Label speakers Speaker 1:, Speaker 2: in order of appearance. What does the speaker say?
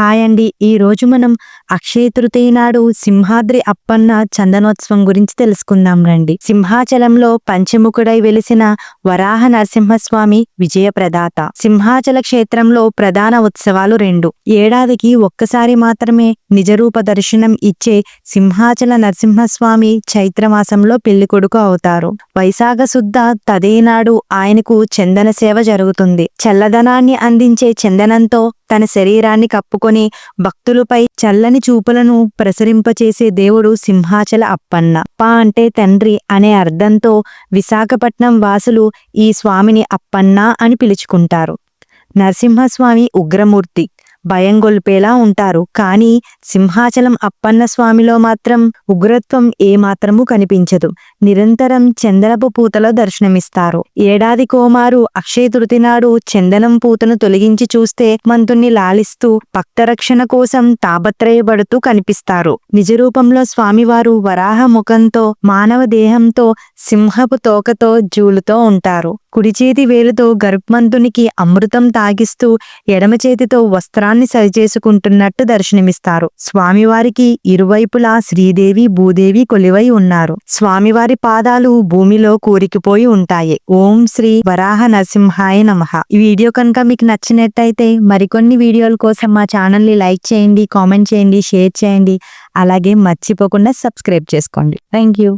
Speaker 1: Hi అండి ఈ రోజు మనం అక్షయ తృతీయ నాడు సింహాద్రి అప్పన్న చందనోత్సవం గురించి తెలుసుకుందాం రండి. సింహాచలంలో పంచముఖుడై వెలిసిన వరాహ నరసింహస్వామి విజయప్రదాత. సింహాచల క్షేత్రంలో ప్రధాన ఉత్సవాలు రెండు. ఏడాదికి ఒక్కసారి మాత్రమే నిజరూప దర్శనం ఇచ్చే సింహాచల నరసింహస్వామి చైత్రమాసంలో పెళ్ళి కొడుకు అవుతారు. వైశాఖ శుద్ధ తదేనాడు ఆయనకు చందన సేవ జరుగుతుంది. చల్లదనాన్ని అందించే చందనంతో తన శరీరాన్ని కప్పుకొని భక్తులపై చల్లని చూపులను ప్రసరింపచేసే దేవుడు సింహాచల అప్పన్న. పా అంటే తండ్రి అనే అర్థంతో విశాఖపట్నం వాసులు ఈ స్వామిని అప్పన్న అని పిలుచుకుంటారు. నరసింహస్వామి ఉగ్రమూర్తి. భయం గొల్పేలా ఉంటారు. కానీ సింహాచలం అప్పన్న స్వామిలో మాత్రం ఉగ్రత్వం ఏమాత్రమూ కనిపించదు. నిరంతరం చందనపు పూతలో దర్శనమిస్తారు. ఏడాది కోమారు అక్షయ తృతి నాడు చందనం పూతను తొలగించి చూస్తే మంతుణ్ణి లాలిస్తూ భక్తరక్షణ కోసం తాపత్రయపడుతూ కనిపిస్తారు. నిజరూపంలో స్వామివారు వరాహ ముఖంతో మానవ దేహంతో సింహపు తోకతో జూలుతో ఉంటారు. కుడి చేతి వేలుతో గర్భమంతునికి అమృతం తాగిస్తూ ఎడమ చేతితో వస్త్రాన్ని సరిచేసుకుంటున్నట్టు దర్శనమిస్తారు. స్వామివారికి ఇరువైపులా శ్రీదేవి భూదేవి కొలివై ఉన్నారు. స్వామివారి పాదాలు భూమిలో కూరికిపోయి ఉంటాయి. ఓం శ్రీ వరాహ నరసింహాయ నమః. ఈ వీడియో కనుక మీకు నచ్చినట్టయితే మరికొన్ని వీడియోల కోసం మా ఛానల్ని లైక్ చేయండి కామెంట్ చేయండి షేర్ చేయండి. అలాగే మర్చిపోకుండా సబ్స్క్రైబ్ చేసుకోండి. Thank you.